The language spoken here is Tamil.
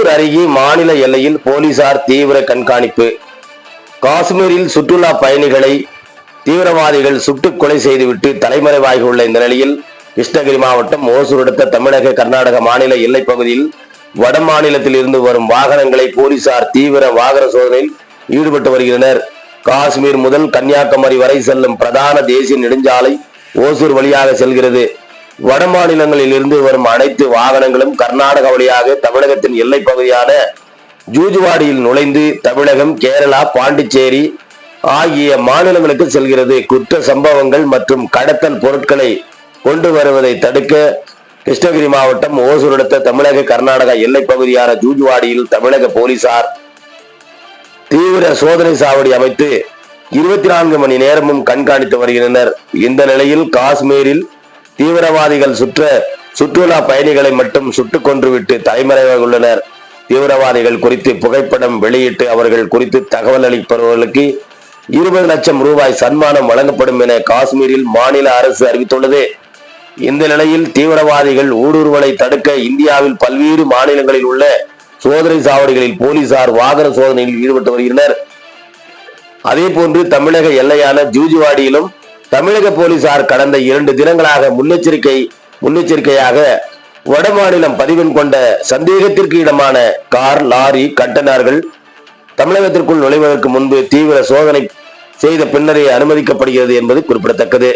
அருகே மாநில எல்லையில் போலீசார் தீவிர கண்காணிப்பு. காஷ்மீரில் சுற்றுலா பயணிகளை தீவிரவாதிகள் சுட்டுக் கொலை செய்துவிட்டு தலைமறைவாகியுள்ள இந்த நிலையில் கிருஷ்ணகிரி மாவட்டம் ஓசூர் அடுத்த தமிழக கர்நாடக மாநில எல்லைப் பகுதியில் வட மாநிலத்தில் இருந்து வரும் வாகனங்களை போலீசார் தீவிர வாகன சோதனையில் ஈடுபட்டு வருகின்றனர். காஷ்மீர் முதல் கன்னியாகுமரி வரை செல்லும் பிரதான தேசிய நெடுஞ்சாலை ஓசூர் வழியாக செல்கிறது. வட மாநிலங்களில் இருந்து வரும் அனைத்து வாகனங்களும் கர்நாடக வழியாக தமிழகத்தின் எல்லை பகுதியான ஜூஜுவாடியில் நுழைந்து தமிழகம் கேரளா பாண்டிச்சேரி ஆகிய மாநிலங்களுக்கு செல்கிறது. குற்ற சம்பவங்கள் மற்றும் கடத்தல் பொருட்களை கொண்டு வருவதை தடுக்க கிருஷ்ணகிரி மாவட்டம் ஓசூர் அடுத்த தமிழக கர்நாடக எல்லை பகுதியான ஜூஜுவாடியில் தமிழக போலீசார் தீவிர சோதனை சாவடி அமைத்து இருபத்தி நான்கு மணி நேரமும் கண்காணித்து வருகின்றனர். இந்த நிலையில் காஷ்மீரில் தீவிரவாதிகள் சுற்ற சுற்றுலா பயணிகளை மட்டும் சுட்டுக் கொன்றுவிட்டு தலைமறைவாக உள்ளனர். தீவிரவாதிகள் குறித்து புகைப்படம் வெளியிட்டு அவர்கள் குறித்து தகவல் அளிப்பவர்களுக்கு இருபது லட்சம் ரூபாய் சன்மானம் வழங்கப்படும் என காஷ்மீரில் மாநில அரசு அறிவித்துள்ளது. இந்த நிலையில் தீவிரவாதிகள் ஊடுருவலை தடுக்க இந்தியாவில் பல்வேறு மாநிலங்களில் உள்ள சோதனை சாவடிகளில் போலீசார் வாகன சோதனையில் ஈடுபட்டு வருகின்றனர். அதே போன்று தமிழக எல்லையான ஜூஜுவாடியிலும் தமிழக போலீசார் கடந்த இரண்டு தினங்களாக முன்னெச்சரிக்கை முன்னெச்சரிக்கையாக வடமாநிலம் பதிவெண் கொண்ட சந்தேகத்திற்கு இடமான கார் லாரி கண்டனார்கள். தமிழகத்திற்குள் நுழைவதற்கு முன்பு தீவிர சோதனை செய்த பின்னரே அனுமதிக்கப்படுகிறது என்பது குறிப்பிடத்தக்கது.